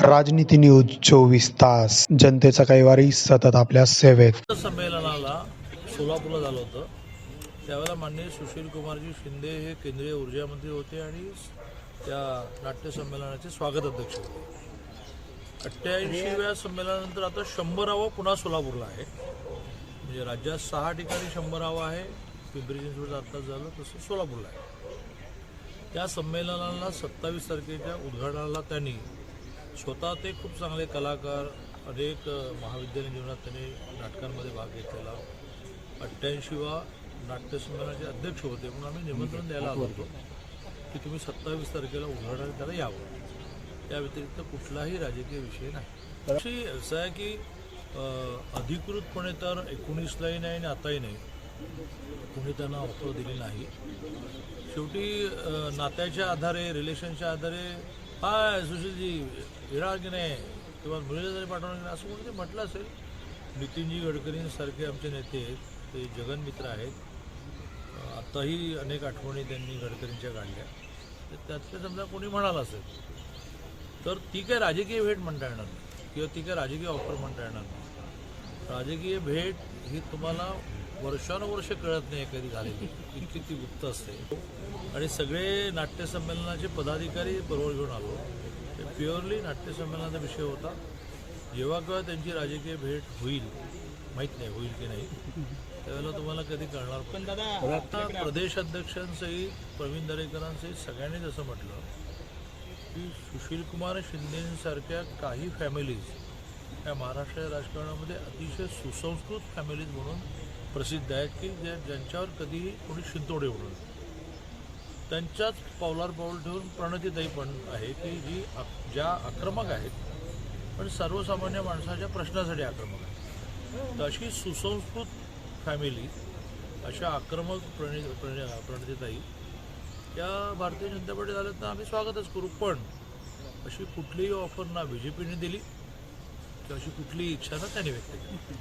राजनीती न्यूज चोवीस तास. जनतेचा कैवारी सतत आपल्या सेवेत. संमेलनाला सोलापूरला झालं होतं. त्यावेळेला माननीय सुशील कुमारजी शिंदे हे केंद्रीय ऊर्जा मंत्री होते आणि त्या नाट्य संमेलनाचे स्वागत अध्यक्ष होते. अठ्ठ्याऐंशीव्या संमेलनानंतर आता शंभरावा पुन्हा सोलापूरला आहे. म्हणजे राज्यात सहा ठिकाणी शंभरावा आहे. पिंपरी चिंचवड आत्ताच झालं तसं सोलापूरला आहे. त्या संमेलनाला सत्तावीस तारखेच्या उद्घाटनाला त्यांनी स्वतः ते खूप चांगले कलाकार अनेक महाविद्यालयीन जीवनात त्यांनी नाटकांमध्ये भाग घेतलेला. अठ्ठ्याऐंशीवा नाट्यसंमेलनाचे अध्यक्ष होते म्हणून आम्ही निमंत्रण द्यायला आलो होतो की तुम्ही सत्तावीस तारखेला उद्घाटन त्याला यावं. त्या व्यतिरिक्त कुठलाही राजकीय विषय नाही. अशी असं आहे की अधिकृतपणे तर एकोणीसलाही नाही आणि आताही नाही. कोणी त्यांना ऑफर दिली नाही. शेवटी नात्याच्या आधारे रिलेशनच्या आधारे हाय सुशीलजी विराळ की नाही किंवा मुलीला जरी पाठवणार की नाही असं कोणीतरी म्हटलं असेल? नितीनजी गडकरींसारखे आमचे नेते आहेत ते जगनमित्र आहेत. आत्ताही अनेक आठवणी त्यांनी गडकरींच्या काढल्या. तर त्यातले समजा कोणी म्हणाला असेल तर ती काय राजकीय भेट म्हणता येणार नाही. किंवा ती काय राजकीय ऑफर म्हणता येणार नाही. राजकीय भेट ही तुम्हाला वर्षानुवर्ष कळत नाही कधी झालेली. इतकी ती गुप्त असते. आणि सगळे नाट्यसंमेलनाचे पदाधिकारी बरोबर घेऊन आलो. ते प्युअरली नाट्यसंमेलनाचा विषय होता. जेव्हा केव्हा त्यांची राजकीय भेट होईल माहीत नाही होईल की नाही त्यावेळेला तुम्हाला कधी कळणार पण दादा प्रदेश अध्यक्षांसही प्रवीण दरेकरांसहित सगळ्यांनीच असं म्हटलं की सुशीलकुमार शिंदेसारख्या काही फॅमिलीज या महाराष्ट्र राजकारणामध्ये अतिशय सुसंस्कृत फॅमिलीज म्हणून प्रसिद्ध आहेत की ज्या ज्यांच्यावर कधीही कोणी शिंतोडे म्हणून त्यांच्याच पावलावर पाऊल ठेवून प्रणतिताई पण आहे की जी आक- ज्या आक्रमक आहेत पण सर्वसामान्य माणसाच्या प्रश्नासाठी आक्रमक आहेत. तर अशी सुसंस्कृत फॅमिली अशा आक्रमक प्रणी प्रण प्रणतिताई त्या भारतीय जनता पार्टीत आल्या तर आम्ही स्वागतच करू. पण अशी कुठलीही ऑफर ना बी जे पीने दिली किंवा अशी कुठलीही इच्छा ना त्यांनी व्यक्त केली.